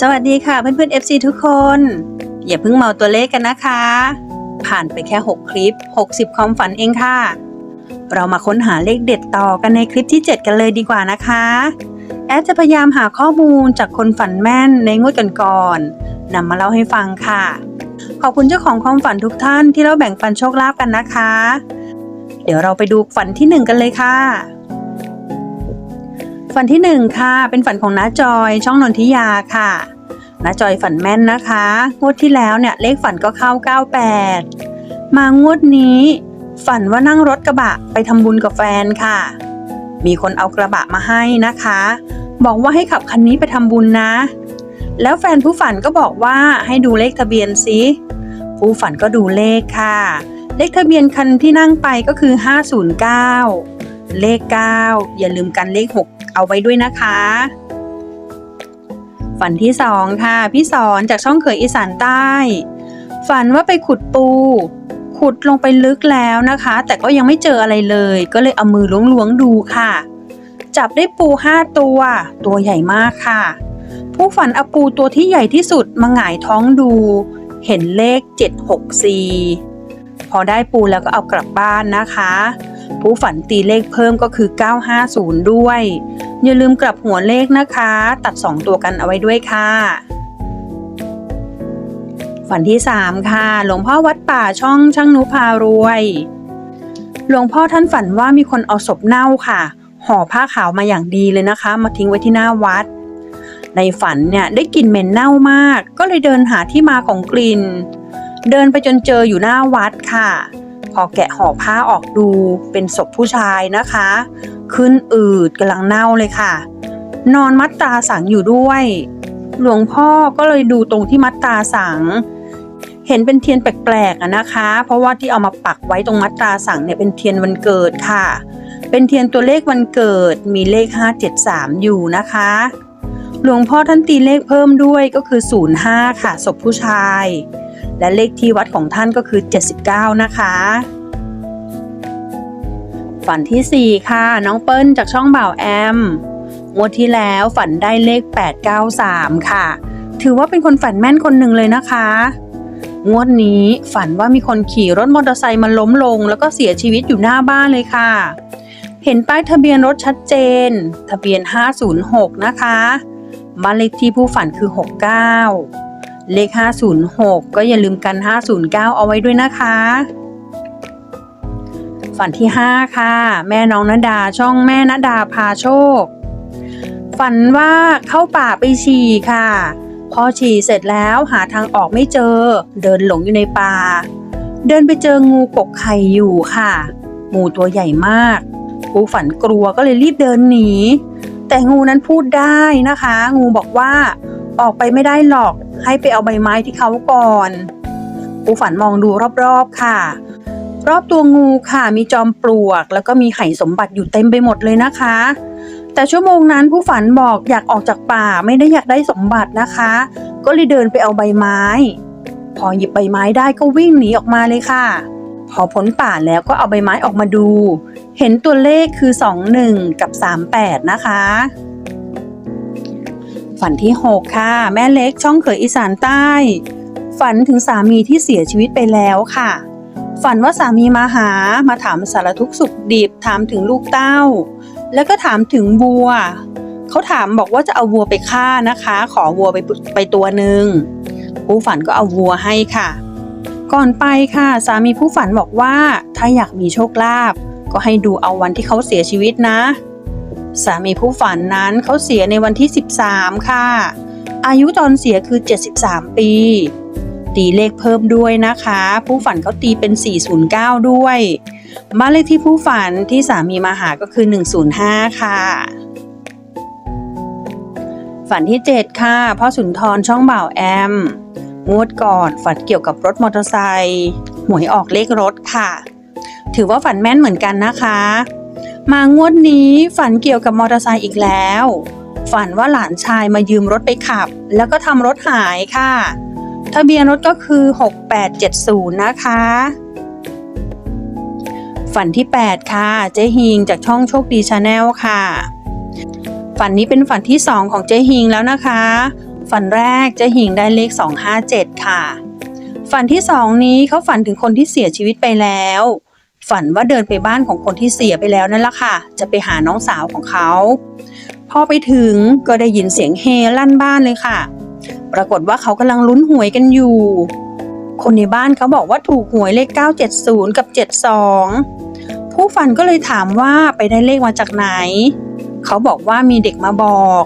สวัสดีค่ะเพื่อนๆ FC ทุกคน อย่าเพิ่งเมาตัวเลขกันนะคะ ผ่านไปแค่ 6 คลิป 60 ความฝันเองค่ะ เรามาค้นหาเลขเด็ดต่อกันในคลิปที่ 7 กันเลยดีกว่านะคะ แอดจะพยายามหาข้อมูลจากคนฝันแม่นในงวดก่อนๆนำมาเล่าให้ฟังค่ะ ขอบคุณเจ้าของความฝันทุกท่านที่เราแบ่งปันโชคลาภกันนะคะ เดี๋ยวเราไปดูฝันที่ 1 กันเลยค่ะ ฝันที่หนึ่งค่ะ เป็นฝันของน้าจอยช่องนนทิยาค่ะน้าจอยฝันแม่นนะคะ งวดที่แล้วเนี่ยเลขฝันก็เข้า 98 มางวดนี้ ฝันว่านั่งรถกระบะไปทำบุญกับแฟนค่ะ มีคนเอากระบะมาให้นะคะ บอกว่าให้ขับคันนี้ไปทำบุญนะ แล้วแฟนผู้ฝันก็บอกว่าให้ดูเลขทะเบียนสิผู้ฝันก็ดูเลขค่ะ เลขทะเบียนคันที่นั่งไปก็คือ 509 เลข 9 อย่าลืมกันเลข6 เอาไว้ด้วยนะคะ ฝันที่2ค่ะ พี่สอนจากช่องเขยอีสานใต้ ฝันว่าไปขุดปู ขุดลงไปลึกแล้วนะคะ แต่ก็ยังไม่เจออะไรเลย ก็เลยเอามือล้วงๆดูค่ะ จับได้ปู5ตัว ตัวใหญ่มากค่ะ ผู้ฝันเอาปูตัวที่ใหญ่ที่สุดมาหงายท้องดู เห็นเลข 764พอได้ปูแล้วก็เอากลับบ้านนะคะ ผู้ฝันตีเลขเพิ่มก็คือ 950 ด้วย อย่าลืมกลับหัวเลขนะคะ ตัด 2 ตัวกันเอาไว้ด้วยค่ะ ฝันที่ 3 ค่ะ หลวงพ่อวัดป่าช่องช่างนุพารวย หลวงพ่อท่านฝันว่ามีคนเอาศพเน่าค่ะ ห่อผ้าขาวมาอย่างดีเลยนะคะ มาทิ้งไว้ที่หน้าวัด ในฝันเนี่ยได้กลิ่นเหม็นเน่ามาก ก็เลยเดินหาที่มาของกลิ่น เดินไปจนเจออยู่หน้าวัดค่ะ พอแกะห่อผ้าออกดูเป็นศพผู้ชายนะคะ ขึ้นอืดกำลังเน่าเลยค่ะ นอนมัดตาสังอยู่ด้วย หลวงพ่อก็เลยดูตรงที่มัดตาสัง เห็นเป็นเทียนแปลกๆนะคะ เพราะว่าที่เอามาปักไว้ตรงมัดตาสังเนี่ยเป็นเทียนวันเกิดค่ะ เป็นเทียนตัวเลขวันเกิดมีเลข 573 อยู่นะคะหลวงพ่อท่านตีเลขเพิ่มด้วยก็คือ 05 ค่ะศพผู้ชาย และเลขที่วัดของท่านก็คือ 79 นะคะ ฝันที่ 4 ค่ะ น้องเปิ้ลจากช่องบ่าวแอมงวดที่แล้วฝันได้เลข 893 ค่ะ ถือว่าเป็นคนฝันแม่นคนหนึ่งเลยนะคะ งวดนี้ฝันว่ามีคนขี่รถมอเตอร์ไซค์มาล้มลง แล้วก็เสียชีวิตอยู่หน้าบ้านเลยค่ะ เห็นป้ายทะเบียนรถชัดเจน ทะเบียน 506 นะคะบ้านเลขที่ผู้ฝันคือ 69 เลข 506 ก็อย่าลืมกัน 509 เอาไว้ด้วยนะคะ ฝันที่ 5 ค่ะ แม่น้องนดาช่องแม่นดาพาโชค ฝันว่าเข้าป่าไปฉี่ค่ะ พอฉี่เสร็จแล้วหาทางออกไม่เจอ เดินหลงอยู่ในป่า เดินไปเจองูกกไข่อยู่ค่ะ งูตัวใหญ่มากผู้ฝันกลัวก็เลยรีบเดินหนีแต่งูนั้นพูดได้นะคะ งูบอกว่า ออกไปไม่ได้หรอก ให้ไปเอาใบไม้ที่เขาก่อนผู้ฝันมองดูรอบๆค่ะ รอบตัวงูค่ะมีจอมปลวก แล้วก็มีไห่สมบัติอยู่เต็มไปหมดเลยนะคะ แต่ชั่วโมงนั้นผู้ฝันบอกอยากออกจากป่าไม่ได้อยากได้สมบัตินะคะ ก็เลยเดินไปเอาใบไม้ พอหยิบใบไม้ได้ก็วิ่งหนีออกมาเลยค่ะ พอพ้นป่าแล้วก็เอาใบไม้ออกมาดู เห็นตัวเลขคือ 21 กับ 38 นะคะ ฝันที่ 6 ค่ะ แม่เล็กช่องเขยอีสานใต้ ฝันถึงสามีที่เสียชีวิตไปแล้วค่ะ ฝันว่าสามีมาหามาถามสารทุกข์สุขดิบถามถึงลูกเต้า แล้วก็ถามถึงวัว เขาถามบอกว่าจะเอาวัวไปฆ่านะคะ ขอวัวไปไปตัวหนึ่งผู้ฝันก็เอาวัวให้ค่ะ ก่อนไปค่ะ สามีผู้ฝันบอกว่าถ้าอยากมีโชคลาภก็ให้ดูเอาวันที่เขาเสียชีวิตนะ สามีผู้ฝันนั้นเขาเสียในวันที่ 13 ค่ะ อายุตอนเสียคือ 73 ปี ตีเลขเพิ่มด้วยนะคะ ผู้ฝันเขาตีเป็น 409 ด้วย บ้านเลขที่ผู้ฝันที่สามีมาหาก็คือ 105 ค่ะ ฝันที่ 7 ค่ะ พ่อสุนทรช่องบ่าวแอม งวดก่อนฝันเกี่ยวกับรถมอเตอร์ไซค์หวยออกเลขรถค่ะ ถือว่าฝันแม่นเหมือนกันนะคะ มางวดนี้ฝันเกี่ยวกับมอเตอร์ไซค์อีกแล้ว ฝันว่าหลานชายมายืมรถไปขับ แล้วก็ทำรถหายค่ะ ทะเบียนรถก็คือ 6870 นะคะ ฝันที่ 8 ค่ะ เจ๊ฮิงจากช่องโชคดีชาแนลค่ะ ฝันนี้เป็นฝันที่ 2 ของเจ๊ฮิงแล้วนะคะ ฝันแรกเจะหิงได้เลข 257 ค่ะ ฝันที่สองนี้เขาฝันถึงคนที่เสียชีวิตไปแล้ว ฝันว่าเดินไปบ้านของคนที่เสียไปแล้วนั่นละค่ะ จะไปหาน้องสาวของเขา พอไปถึงก็ได้ยินเสียงเฮลั่นบ้านเลยค่ะ ปรากฏว่าเขากำลังลุ้นหวยกันอยู่ คนในบ้านเขาบอกว่าถูกหวยเลข 970 กับ 72 ผู้ฝันก็เลยถามว่าไปได้เลขมาจากไหน เขาบอกว่ามีเด็กมาบอก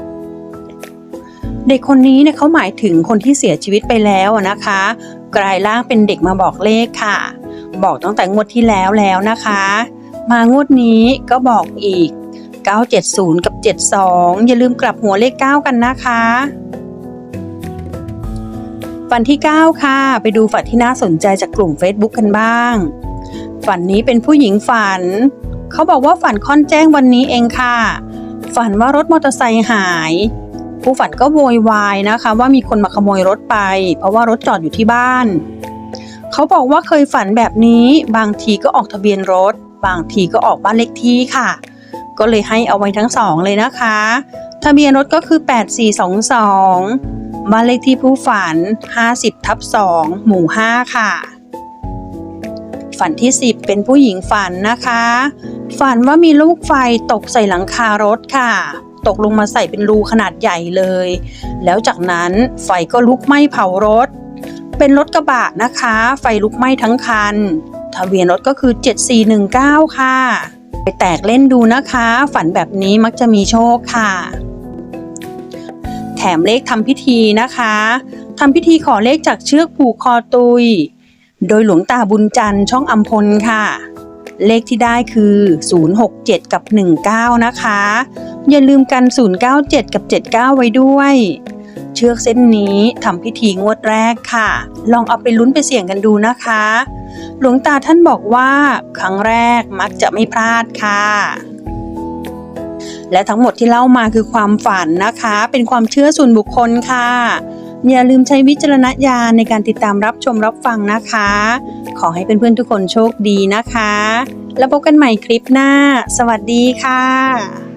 เด็กคนนี้เนี่ยเขาหมายถึงคนที่เสียชีวิตไปแล้วนะคะ กลายร่างเป็นเด็กมาบอกเลขค่ะ บอกตั้งแต่งวดที่แล้วแล้วนะคะ มางวดนี้ก็บอกอีก 970 กับ 72 อย่าลืมกลับหัวเลข 9 กันนะคะ ฝันที่ 9 ค่ะ ไปดูฝันที่น่าสนใจจากกลุ่ม Facebook กันบ้าง ฝันนี้เป็นผู้หญิงฝัน เขาบอกว่าฝันค่อนแจ้งวันนี้เองค่ะ ฝันว่ารถมอเตอร์ไซค์หายผู้ฝันก็โวยวายนะคะ ว่ามีคนมาขโมยรถไป เพราะว่ารถจอดอยู่ที่บ้าน เขาบอกว่าเคยฝันแบบนี้ บางทีก็ออกทะเบียนรถ บางทีก็ออกบ้านเลขที่ค่ะ ก็เลยให้เอาไว้ทั้งสองเลยนะคะ ทะเบียนรถก็คือ 8422 บ้านเลขที่ผู้ฝัน 50ทับ2หมู่ 5 ค่ะ ฝันที่ 10 เป็นผู้หญิงฝันนะคะ ฝันว่ามีลูกไฟตกใส่หลังคารถค่ะตกลงมาใส่เป็นรูขนาดใหญ่เลย แล้วจากนั้นไฟก็ลุกไหม้เผารถ เป็นรถกระบะนะคะ ไฟลุกไหม้ทั้งคัน ทะเบียนรถก็คือ 7419 ค่ะ ไปแตกเล่นดูนะคะ ฝันแบบนี้มักจะมีโชคค่ะ แถมเลขทำพิธีนะคะทำพิธีขอเลขจากเชือกผูกคอตุย โดยหลวงตาบุญจันทร์ช่องอัมพลค่ะ เลขที่ได้คือ 067 กับ 19 นะคะ อย่าลืมกัน 097 กับ 79 ไว้ด้วย เชือกเส้นนี้ทำพิธีงวดแรกค่ะ ลองเอาไปลุ้นไปเสี่ยงกันดูนะคะ หลวงตาท่านบอกว่า ครั้งแรกมักจะไม่พลาดค่ะ และทั้งหมดที่เล่ามาคือความฝันนะคะ เป็นความเชื่อส่วนบุคคลค่ะ อย่าลืมใช้วิจารณญาณในการติดตามรับชมรับฟังนะคะ ขอให้เพื่อนๆทุกคนโชคดีนะคะ แล้วพบกันใหม่คลิปหน้า สวัสดีค่ะ